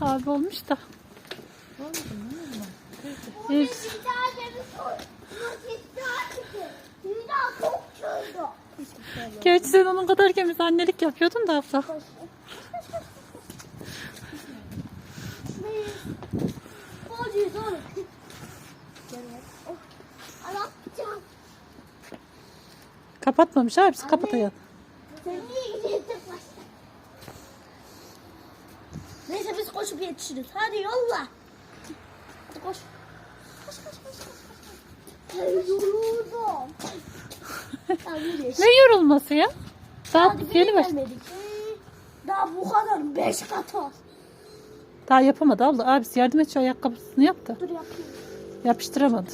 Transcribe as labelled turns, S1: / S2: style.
S1: Abi olmuş da.
S2: Olmadı.
S1: Gerçi sen onun kadar kemiz annelik yapıyordun da abla. Kapatmamış
S3: niye gidiyorsun başta? Neyse biz koşup yetişiriz. Hadi yolla. Hadi koş. Koş koş koş. koş. Ben yoruldum.
S1: Ne yorulması ya? Daha
S3: Hadi
S1: yeni
S3: bir
S1: baş.
S3: gelmedik. Daha bu kadar beş kat var.
S1: Daha yapamadı abla. Abisi yardım et şu ayakkabısını yap da.
S3: Dur yapayım.
S1: Yapıştıramadı.